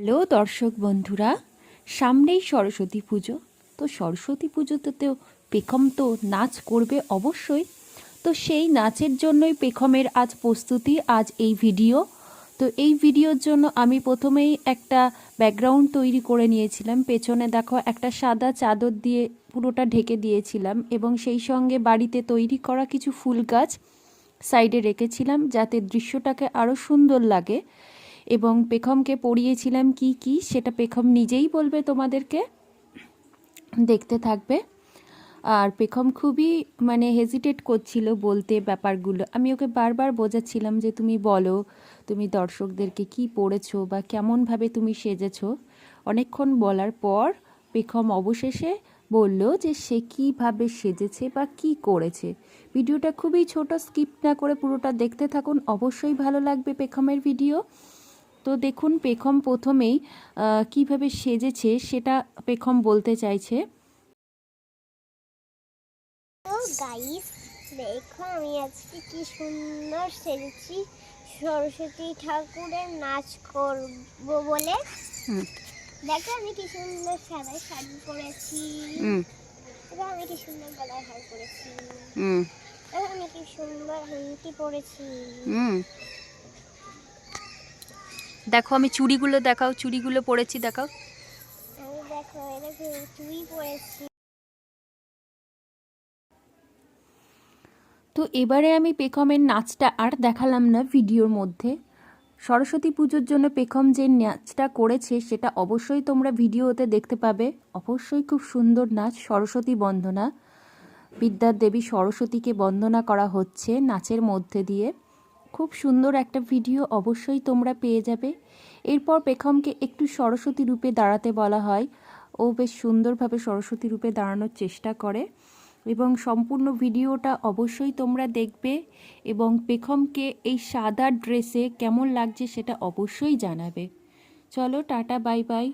Hello দর্শক বন্ধুরা, সামনেই সরস্বতী পুজো। তো সরস্বতী পুজোতে তো পেখম তো নাচ করবে অবশ্যই। তো সেই নাচের জন্যই পেখমের আজ প্রস্তুতি, আজ এই ভিডিও। তো এই ভিডিওর জন্য আমি প্রথমেই একটা ব্যাকগ্রাউন্ড তৈরি করে নিয়েছিলাম। পেছনে দেখো একটা সাদা চাদর দিয়ে পুরোটা ঢেকে দিয়েছিলাম এবং সেই সঙ্গে বাড়িতে তৈরি করা কিছু ফুল গাছ সাইডে রেখেছিলাম যাতে দৃশ্যটাকে আরও সুন্দর লাগে। এবং পেখমকে পড়িয়েছিলাম কি কি, সেটা পেখম নিজেই বলবে তোমাদেরকে। দেখতে থাকবে। আর পেখম খুবই মানে হেজিটেট করছিল বলতে ব্যাপারগুলো। আমি ওকে বারবার বোঝাচ্ছিলাম যে তুমি বলো, তুমি দর্শকদেরকে কি পড়েছো বা কেমনভাবে তুমি সেজেছো। অনেকক্ষণ বলার পর পেখম অবশেষে বলল যে সে কীভাবে সেজেছে বা কি করেছে। ভিডিওটা খুবই ছোট স্কিপ না করে পুরোটা দেখতে থাকুন। অবশ্যই ভালো লাগবে পেখমের ভিডিও তো দেখুন পেখম প্রথমেই আহ, কীভাবে সেজেছে সেটা পেখম বলতে চাইছে। তো গাইস দেখো আমি আজকে কি সুন্দর সেজেছি। সরস্বতী ঠাকুরের নাচ করব বলে। হুম। দেখো আমি কি সুন্দর সাদা শাড়ি পরেছি। আমি কি সুন্দর গলায় হার পরেছি। দেখো আমি কি সুন্দর হাঙ্কি পরেছি। হুম। দেখো আমি চুড়িগুলো দেখাও চুড়িগুলো পরেছি দেখাও। তো এবারে আমি পেখমের নাচটা আর দেখালাম না ভিডিওর মধ্যে। সরস্বতী পুজোর জন্য পেখম যে নাচটা করেছে সেটা অবশ্যই তোমরা ভিডিওতে দেখতে পাবে। অবশ্যই খুব সুন্দর নাচ সরস্বতী বন্দনা। বিদ্যার দেবী সরস্বতীকে বন্দনা করা হচ্ছে নাচের মধ্যে দিয়ে। খুব সুন্দর একটা ভিডিও অবশ্যই তোমরা পেয়ে যাবে। এরপর পেখমকে একটু সরস্বতী রূপে দাঁড়াতে বলা হয়। ও বেশ সুন্দরভাবে সরস্বতী রূপে দাঁড়ানোর চেষ্টা করে এবং সম্পূর্ণ ভিডিওটা অবশ্যই তোমরা দেখবে এবং পেখমকে এই সাদা ড্রেসে কেমন লাগছে সেটা অবশ্যই জানাবে। চলো টাটা, বাই বাই।